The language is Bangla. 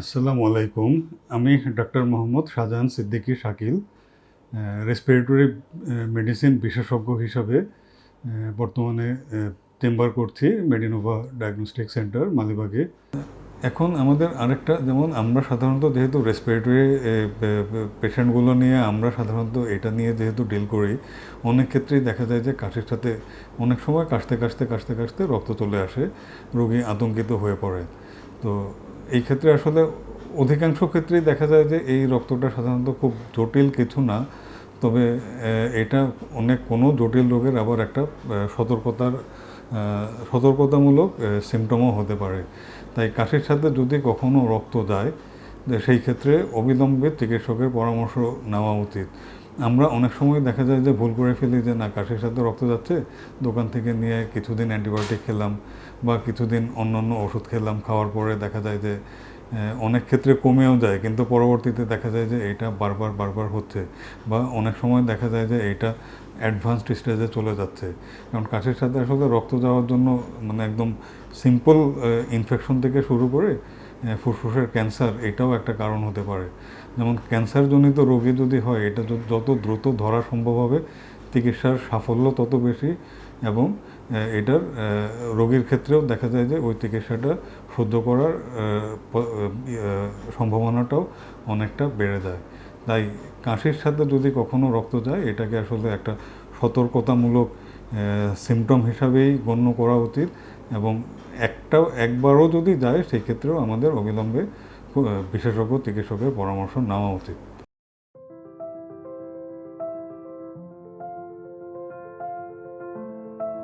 আসসালামু আলাইকুম। আমি doctor Mohammad Shahjahan Siddiqui Shakil respiratory medicine বিশেষজ্ঞ হিসাবে বর্তমানে চেম্বার করছি মেডিনোভা ডায়াগনস্টিক সেন্টার মালিবাগে। এখন আমাদের আরেকটা, যেমন আমরা সাধারণত যেহেতু রেসপিরেটরি পেশেন্টগুলো নিয়ে আমরা সাধারণত এটা নিয়ে যেহেতু ডিল করি, অনেক ক্ষেত্রেই দেখা যায় যে কাশির সাথে অনেক সময় কাশতে কাশতে কাশতে কাশতে রক্ত চলে আসে, রোগী আতঙ্কিত হয়ে পড়ে। তো এই ক্ষেত্রে আসলে অধিকাংশ ক্ষেত্রেই দেখা যায় যে এই রক্তটা সাধারণত খুব জটিল কিছু না। তবে এটা অনেক কোনো জটিল রোগের আবার একটা সতর্কতার সতর্কতামূলক সিমটমও হতে পারে। তাই কাশির সাথে যদি কখনো রক্ত যায় সেই ক্ষেত্রে অবিলম্বে চিকিৎসকের পরামর্শ নেওয়া উচিত। আমরা অনেক সময় দেখা যায় যে ভুল করে ফেলি যে না, কাশির সাথে রক্ত যাচ্ছে, দোকান থেকে নিয়ে কিছুদিন অ্যান্টিবায়োটিক খেলাম বা কিছুদিন অন্য অন্য ওষুধ খেলাম, খাওয়ার পরে দেখা যায় যে অনেক ক্ষেত্রে কমেও যায়। কিন্তু পরবর্তীতে দেখা যায় যে এটা বারবার বারবার হচ্ছে বা অনেক সময় দেখা যায় যে এটা অ্যাডভান্সড স্টেজে চলে যাচ্ছে। কারণ কাশির সাথে আসলে রক্ত যাওয়ার জন্য মানে একদম সিম্পল ইনফেকশন থেকে শুরু করে ফুসফুসের ক্যান্সার, এটাও একটা কারণ হতে পারে। যেমন ক্যান্সারজনিত রোগী যদি হয়, এটা যত দ্রুত ধরা সম্ভব হবে, চিকিৎসার সাফল্য তত বেশি এবং এটার রোগীর ক্ষেত্রেও দেখা যায় যে ওই চিকিৎসাটা সহ্য করার সম্ভাবনাটাও অনেকটা বেড়ে যায়। তাই কাশির সাথে যদি কখনো রক্ত যায়, এটাকে আসলে একটা সতর্কতামূলক সিমটম হিসাবেই গণ্য করা উচিত এবং একটাও, একবারও যদি যায়, সেই ক্ষেত্রেও আমাদের অবিলম্বে বিশেষজ্ঞ, চিকিৎসকের পরামর্শ নেওয়া উচিত।